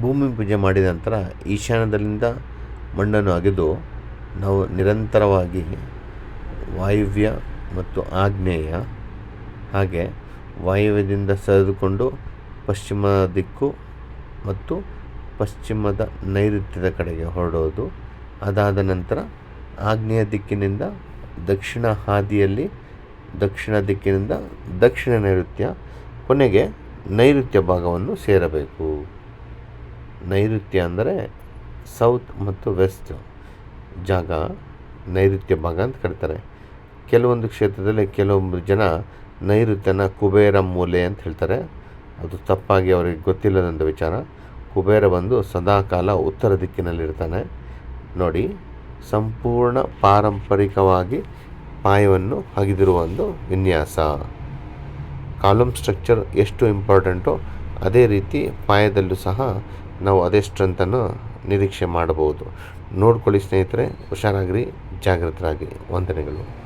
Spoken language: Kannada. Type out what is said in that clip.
ಭೂಮಿ ಪೂಜೆ ಮಾಡಿದ ನಂತರ ಈಶಾನ್ಯದಲ್ಲಿಂದ ಮಣ್ಣನ್ನು ಅಗೆದು ನಾವು ನಿರಂತರವಾಗಿ ವಾಯುವ್ಯ ಮತ್ತು ಆಗ್ನೇಯ ಹಾಗೆ ವಾಯುವ್ಯದಿಂದ ಸರಿದುಕೊಂಡು ಪಶ್ಚಿಮ ದಿಕ್ಕು ಮತ್ತು ಪಶ್ಚಿಮದ ನೈಋತ್ಯದ ಕಡೆಗೆ ಹೊರಡೋದು. ಅದಾದ ನಂತರ ಆಗ್ನೇಯ ದಿಕ್ಕಿನಿಂದ ದಕ್ಷಿಣ ಹಾದಿಯಲ್ಲಿ ದಕ್ಷಿಣ ದಿಕ್ಕಿನಿಂದ ದಕ್ಷಿಣ ನೈಋತ್ಯ ಕೊನೆಗೆ ನೈಋತ್ಯ ಭಾಗವನ್ನು ಸೇರಬೇಕು. ನೈಋತ್ಯ ಅಂದರೆ ಸೌತ್ ಮತ್ತು ವೆಸ್ಟ್ ಜಾಗ ನೈಋತ್ಯ ಭಾಗ ಅಂತ ಕರೀತಾರೆ. ಕೆಲವೊಂದು ಕ್ಷೇತ್ರದಲ್ಲಿ ಕೆಲವೊಂದು ಜನ ನೈಋತ್ಯನ ಕುಬೇರ ಮೂಲೆ ಅಂತ ಹೇಳ್ತಾರೆ. ಅದು ತಪ್ಪಾಗಿ ಅವರಿಗೆ ಗೊತ್ತಿಲ್ಲದಂಥ ವಿಚಾರ. ಕುಬೇರ ಬಂದು ಸದಾಕಾಲ ಉತ್ತರ ದಿಕ್ಕಿನಲ್ಲಿರ್ತಾನೆ. ನೋಡಿ, ಸಂಪೂರ್ಣ ಪಾರಂಪರಿಕವಾಗಿ ಪಾಯವನ್ನು ಹಗಿದಿರುವ ಒಂದು ವಿನ್ಯಾಸ. ಕಾಲಮ್ ಸ್ಟ್ರಕ್ಚರ್ ಎಷ್ಟು ಇಂಪಾರ್ಟೆಂಟೋ ಅದೇ ರೀತಿ ಪಾಯದಲ್ಲೂ ಸಹ ನಾವು ಅದೇ ಸ್ಟ್ರೆಂತನ್ನು ನಿರೀಕ್ಷೆ ಮಾಡಬಹುದು. ನೋಡ್ಕೊಳ್ಳಿ ಸ್ನೇಹಿತರೆ ಹುಷಾರಾಗಿರಿ ಜಾಗೃತರಾಗಿ ವಂದನೆಗಳು.